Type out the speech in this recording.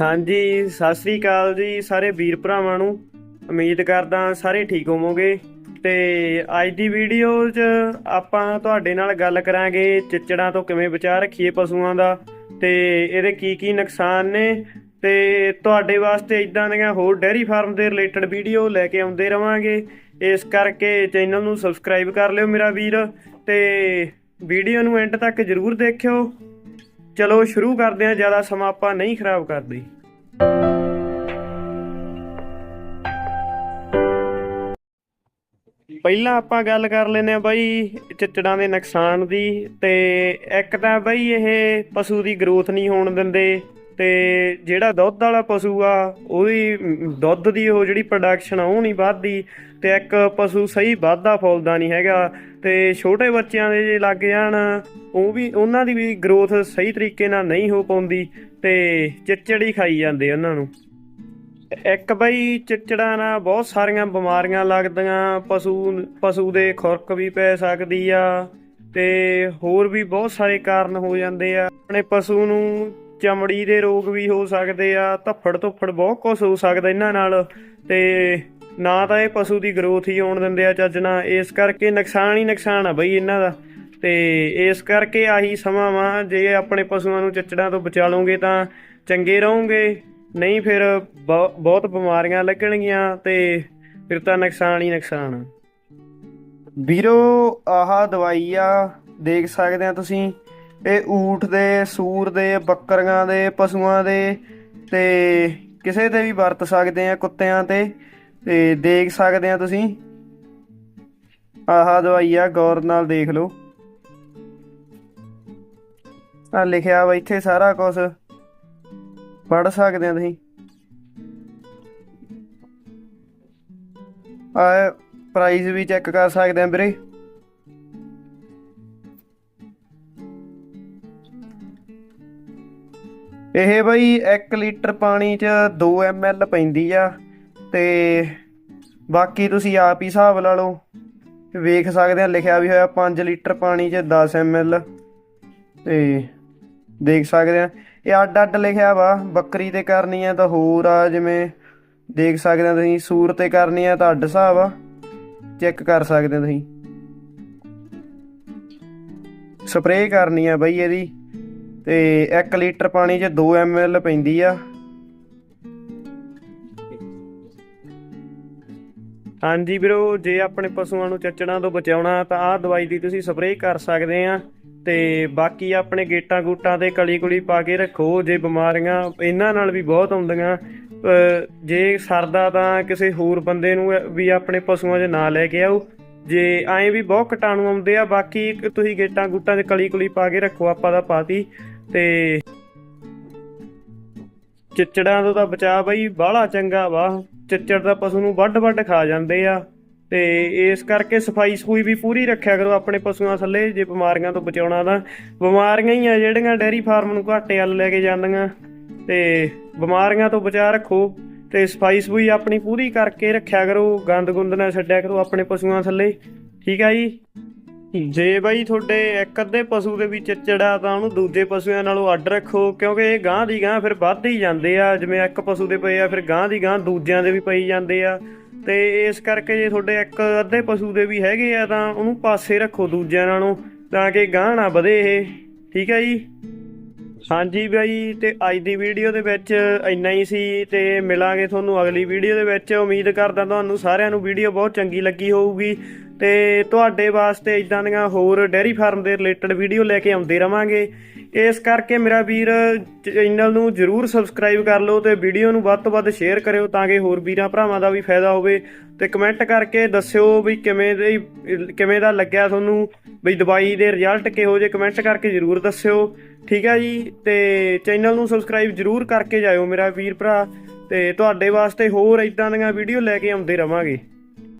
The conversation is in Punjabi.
ਹਾਂਜੀ, ਸਤਿ ਸ੍ਰੀ ਅਕਾਲ ਜੀ ਸਾਰੇ ਵੀਰ ਭਰਾਵਾਂ ਨੂੰ। ਉਮੀਦ ਕਰਦਾ ਸਾਰੇ ਠੀਕ ਹੋਵੋਗੇ। ਤੇ ਅੱਜ ਦੀ ਵੀਡੀਓ 'ਚ ਆਪਾਂ ਤੁਹਾਡੇ ਨਾਲ ਗੱਲ ਕਰਾਂਗੇ ਚਿੱਚੜਾਂ ਤੋਂ ਕਿਵੇਂ ਬਚਾ ਰੱਖੀਏ ਪਸ਼ੂਆਂ ਦਾ। ਤੇ ਇਹਦੇ ਕੀ ਕੀ ਨੁਕਸਾਨ ਨੇ। ਤੇ ਤੁਹਾਡੇ ਵਾਸਤੇ ਇਦਾਂ ਦੀਆਂ ਹੋਰ ਡੈਰੀ ਫਾਰਮ ਦੇ ਰਿਲੇਟਡ ਵੀਡੀਓ ਲੈ ਕੇ ਆਉਂਦੇ ਰਵਾਂਗੇ। ਇਸ ਕਰਕੇ ਚੈਨਲ ਨੂੰ ਸਬਸਕ੍ਰਾਈਬ ਕਰ ਲਿਓ ਮੇਰਾ ਵੀਰ। ਤੇ ਵੀਡੀਓ ਨੂੰ ਐਂਡ ਤੱਕ ਜਰੂਰ ਦੇਖਿਓ। ਚਲੋ ਸ਼ੁਰੂ ਕਰਦੇ ਹਾਂ, ਜ਼ਿਆਦਾ ਸਮਾਂ ਆਪਾਂ ਨਹੀਂ ਖਰਾਬ ਕਰਦੇ। ਪਹਿਲਾਂ ਆਪਾਂ ਗੱਲ ਕਰ ਲੈਨੇ ਆ ਬਾਈ ਚਿੱਚੜਾਂ ਦੇ ਨੁਕਸਾਨ ਦੀ, ਤੇ ਇੱਕ ਤਾਂ ਬਾਈ ਇਹ ਪਸ਼ੂ ਦੀ ਗਰੋਥ ਨਹੀਂ ਹੋਣ ਦਿੰਦੇ। ਤੇ ਜਿਹੜਾ ਦੁੱਧ ਵਾਲਾ ਪਸ਼ੂ ਆ ਉਹਦੀ ਦੁੱਧ ਦੀ ਉਹ ਜਿਹੜੀ ਪ੍ਰੋਡਕਸ਼ਨ ਆ, ਉਹ ਨਹੀਂ ਵੱਧਦੀ ਤੇ ਇੱਕ ਪਸ਼ੂ ਸਹੀ ਵੱਧਦਾ, ਫੁੱਲਦਾ ਨਹੀਂ ਹੈਗਾ ਤੇ ਛੋਟੇ ਬੱਚਿਆਂ ਦੇ ਜੇ ਲੱਗ ਜਾਣ, ਉਹ ਵੀ ਉਹਨਾਂ ਦੀ ਵੀ ਗਰੋਥ ਸਹੀ ਤਰੀਕੇ ਨਾਲ ਨਹੀਂ ਹੋ ਪਾਉਂਦੀ ਤੇ ਚਿੱਚੜੀ ਖਾਈ ਜਾਂਦੇ ਉਹਨਾਂ ਨੂੰ। ਇੱਕ ਬਈ ਚਿੱਚੜਾਂ ਨਾਲ ਬਹੁਤ ਸਾਰੀਆਂ ਬਿਮਾਰੀਆਂ ਲੱਗਦੀਆਂ, ਪਸ਼ੂ ਪਸ਼ੂ ਦੇ ਖੁਰਕ ਵੀ ਪੈ ਸਕਦੀ ਆ ਤੇ ਹੋਰ ਵੀ ਬਹੁਤ ਸਾਰੇ ਕਾਰਨ ਹੋ ਜਾਂਦੇ ਆ। ਆਪਣੇ ਪਸ਼ੂ ਨੂੰ ਚਮੜੀ ਦੇ ਰੋਗ ਵੀ ਹੋ ਸਕਦੇ ਆ, ਧੱਫੜ ਧੁੱਫੜ ਬਹੁਤ ਕੁਝ ਹੋ ਸਕਦਾ ਇਹਨਾਂ ਨਾਲ। ਤੇ ਨਾ ਤਾਂ ਇਹ ਪਸ਼ੂ ਦੀ ਗਰੋਥ ਹੀ ਆਉਣ ਦਿੰਦੇ ਆ ਚੱਜ ਨਾਲ, ਇਸ ਕਰਕੇ ਨੁਕਸਾਨ ਹੀ ਨੁਕਸਾਨ ਆ ਬਈ ਇਹਨਾਂ ਦਾ। ਤੇ ਇਸ ਕਰਕੇ ਆਹੀ ਸਮਾਂ ਵਾ, ਜੇ ਆਪਣੇ ਪਸ਼ੂਆਂ ਨੂੰ ਚਿੱਚੜਾਂ ਤੋਂ ਬਚਾ ਲਓਗੇ ਤਾਂ ਚੰਗੇ ਰਹੋਗੇ, ਨਹੀਂ ਫਿਰ ਬਹੁ- ਬਹੁਤ ਬਿਮਾਰੀਆਂ ਲੱਗਣਗੀਆਂ ਤੇ ਫਿਰ ਤਾਂ ਨੁਕਸਾਨ ਹੀ ਨੁਕਸਾਨ ਵੀਰੋ, ਆਹ ਦਵਾਈ ਆ, ਦੇਖ ਸਕਦੇ ਆ ਤੁਸੀਂ। ਇਹ ਊਠ ਦੇ, ਸੂਰ ਦੇ, ਬੱਕਰੀਆਂ ਦੇ, ਪਸ਼ੂਆਂ ਦੇ ਤੇ ਕਿਸੇ ਤੇ ਵੀ ਵਰਤ ਸਕਦੇ ਆ ਕੁੱਤਿਆਂ ਤੇ ਤੇ ਦੇਖ ਸਕਦੇ ਆ ਤੁਸੀਂ। ਆਹ ਦਵਾਈ ਆ, ਗੌਰ ਨਾਲ ਦੇਖ ਲਓ। ਆ ਲਿਖਿਆ ਵਾ ਇੱਥੇ ਸਾਰਾ ਕੁਝ ਪੜ ਸਕਦੇ ਆ ਤੁਸੀਂ। ਆ ਪ੍ਰਾਈਸ ਵੀ ਚੈੱਕ ਕਰ ਸਕਦੇ ਆ ਵੀਰੇ। ਇਹ ਬਈ 1 ਲੀਟਰ ਪਾਣੀ 'ਚ 2 ml ਪੈਂਦੀ ਆ ਤੇ ਬਾਕੀ ਤੁਸੀਂ ਆਪ ਹੀ ਹਿਸਾਬ ਲਾ ਲਓ। ਵੇਖ ਸਕਦੇ ਆ, ਲਿਖਿਆ ਵੀ ਹੋਇਆ 5 ਲੀਟਰ ਪਾਣੀ 'ਚ 10 ml ਤੇ ਦੇਖ ਸਕਦੇ ਆ। ਇਹ ਅੱਡ ਅੱਡ ਲਿਖਿਆ ਵਾ, ਬੱਕਰੀ ਤੇ ਕਰਨੀ ਆ ਤਾਂ ਹੋਰ ਆ, ਜਿਵੇਂ ਦੇਖ ਸਕਦੇ ਆ ਤੁਸੀਂ, ਸੂਰ ਤੇ ਕਰਨੀ ਆ ਤਾਂ ਅੱਡ ਹਿਸਾਬ ਆ। ਚੈੱਕ ਕਰ ਸਕਦੇ ਆ ਤੁਸੀਂ। ਸਪਰੇਅ ਕਰਨੀ ਆ ਬਈ ਇਹਦੀ। ਤੇ 1 ਲੀਟਰ ਪਾਣੀ 'ਚ 2 ml ਪੈਂਦੀ ਆ। ਹਾਂਜੀ ਵੀਰੋ, ਜੇ ਆਪਣੇ ਪਸ਼ੂਆਂ ਨੂੰ ਚੱਚੜਾਂ ਤੋਂ ਬਚਾਉਣਾ ਤਾਂ ਆਹ ਦਵਾਈ ਦੀ ਤੁਸੀਂ ਸਪਰੇਅ ਕਰ ਸਕਦੇ ਆ ਤੇ ਬਾਕੀ ਆਪਣੇ ਗੇਟਾਂ ਗੂਟਾਂ ਤੇ ਕਲੀ ਕੁਲੀ ਪਾ ਕੇ ਰੱਖੋ, ਜੇ ਬਿਮਾਰੀਆਂ ਇਹਨਾਂ ਨਾਲ ਵੀ ਬਹੁਤ ਆਉਂਦੀਆਂ। ਜੇ ਸਰਦਾ ਤਾਂ ਕਿਸੇ ਹੋਰ ਬੰਦੇ ਨੂੰ ਵੀ ਆਪਣੇ ਪਸ਼ੂਆਂ 'ਚ ਨਾ ਲੈ ਕੇ ਆਓ। ਜੇ ਐਂ ਵੀ ਬਹੁਤ ਕੀਟਾਣੂ ਆਉਂਦੇ ਆ, ਬਾਕੀ ਤੁਸੀਂ ਗੇਟਾਂ ਗੁੱਟਾਂ 'ਚ ਕਲੀ ਕੁਲੀ ਪਾ ਕੇ ਰੱਖੋ ਆਪਾਂ ਦਾ ਪਾਤੀ। ਤੇ ਚਿੱਚੜਾਂ ਤੋਂ ਤਾਂ ਬਚਾ ਬਈ, ਬਾਹਲਾ ਚੰਗਾ ਵਾ। ਚਿੱਚੜ ਦਾ ਪਸ਼ੂ ਨੂੰ ਵੱਡ ਵੱਡ ਖਾ ਜਾਂਦੇ ਆ। ਤੇ ਇਸ ਕਰਕੇ ਸਫ਼ਾਈ ਸਫੂਈ ਵੀ ਪੂਰੀ ਰੱਖਿਆ ਕਰੋ ਆਪਣੇ ਪਸ਼ੂਆਂ ਥੱਲੇ, ਜੇ ਬਿਮਾਰੀਆਂ ਤੋਂ ਬਚਾਉਣਾ ਤਾਂ। ਬਿਮਾਰੀਆਂ ਹੀ ਆ ਜਿਹੜੀਆਂ ਡੈਰੀ ਫਾਰਮ ਨੂੰ ਘਾਟੇ ਵੱਲ ਲੈ ਕੇ ਜਾਂਦੀਆਂ। ਤੇ ਬਿਮਾਰੀਆਂ ਤੋਂ ਬਚਾ ਰੱਖੋ। ਤੇ ਸਫ਼ਾਈ ਸਫੂਈ ਆਪਣੀ ਪੂਰੀ ਕਰਕੇ ਰੱਖਿਆ ਕਰੋ, ਗੰਦ ਗੁੰਦ ਨਾ ਛੱਡਿਆ ਕਰੋ ਆਪਣੇ ਪਸ਼ੂਆਂ ਥੱਲੇ। ਠੀਕ ਆ ਜੀ? ਜੇ ਬਾਈ ਤੁਹਾਡੇ ਇੱਕ ਅੱਧੇ ਪਸ਼ੂ ਦੇ ਵਿੱਚ ਚਿੜਿਆ ਤਾਂ ਉਹਨੂੰ ਦੂਜੇ ਪਸ਼ੂਆਂ ਨਾਲੋਂ ਅੱਡ ਰੱਖੋ, ਕਿਉਂਕਿ ਇਹ ਗਾਂ ਦੀ ਗਾਂ ਫਿਰ ਵੱਧ ਹੀ ਜਾਂਦੇ ਆ। ਜਿਵੇਂ ਇੱਕ ਪਸ਼ੂ ਦੇ ਪਏ ਆ, ਫਿਰ ਗਾਂ ਦੀ ਗਾਂ ਦੂਜਿਆਂ ਦੇ ਵੀ ਪਈ ਜਾਂਦੇ ਆ। ਤੇ ਇਸ ਕਰਕੇ ਜੇ ਤੁਹਾਡੇ ਇੱਕ ਅੱਧੇ ਪਸ਼ੂ ਦੇ ਵੀ ਹੈਗੇ ਆ ਤਾਂ ਉਹਨੂੰ ਪਾਸੇ ਰੱਖੋ ਦੂਜਿਆਂ ਨਾਲੋਂ, ਤਾਂ ਕਿ ਗਾਂ ਨਾ ਵਧੇ ਇਹ। ਠੀਕ ਹੈ ਜੀ? ਹਾਂਜੀ ਬਾਈ, ਤੇ ਅੱਜ ਦੀ ਵੀਡੀਓ ਦੇ ਵਿੱਚ ਇੰਨਾ ਹੀ ਸੀ, ਤੇ ਮਿਲਾਂਗੇ ਤੁਹਾਨੂੰ ਅਗਲੀ ਵੀਡੀਓ ਦੇ ਵਿੱਚ। ਉਮੀਦ ਕਰਦਾ ਤੁਹਾਨੂੰ ਸਾਰਿਆਂ ਨੂੰ ਵੀਡੀਓ ਬਹੁਤ ਚੰਗੀ ਲੱਗੀ ਹੋਊਗੀ। ਤੇ ਤੁਹਾਡੇ ਵਾਸਤੇ ਇਦਾਂ ਦੀਆਂ ਹੋਰ ਡੈਰੀ ਫਾਰਮ ਦੇ ਰਿਲੇਟਡ ਵੀਡੀਓ ਲੈ ਕੇ ਆਉਂਦੇ ਰਵਾਂਗੇ। ਇਸ ਕਰਕੇ ਮੇਰਾ ਵੀਰ, ਚੈਨਲ ਨੂੰ ਜਰੂਰ ਸਬਸਕ੍ਰਾਈਬ ਕਰ ਲਓ ਤੇ ਵੀਡੀਓ ਨੂੰ ਵੱਧ ਤੋਂ ਵੱਧ ਸ਼ੇਅਰ ਕਰਿਓ ਤਾਂ ਕਿ ਹੋਰ ਵੀਰਾਂ ਭਰਾਵਾਂ ਦਾ ਵੀ ਫਾਇਦਾ ਹੋਵੇ। ਤੇ ਕਮੈਂਟ ਕਰਕੇ ਦੱਸਿਓ ਵੀ ਕਿਵੇਂ ਦੇ, ਕਿਵੇਂ ਦਾ ਲੱਗਿਆ ਤੁਹਾਨੂੰ, ਵੀ ਦਵਾਈ ਦੇ ਰਿਜ਼ਲਟ ਕਿਹੋ ਜਿਹੇ ਕਮੈਂਟ ਕਰਕੇ ਜਰੂਰ ਦੱਸਿਓ। ਠੀਕ ਹੈ ਜੀ, ਤੇ ਚੈਨਲ ਨੂੰ ਸਬਸਕ੍ਰਾਈਬ ਜਰੂਰ ਕਰਕੇ ਜਾਇਓ ਮੇਰਾ ਵੀਰ ਭਰਾ, ਤੇ ਤੁਹਾਡੇ ਵਾਸਤੇ ਹੋਰ ਇਦਾਂ ਦੀਆਂ ਵੀਡੀਓ ਲੈ ਕੇ ਆਉਂਦੇ ਰਵਾਂਗੇ।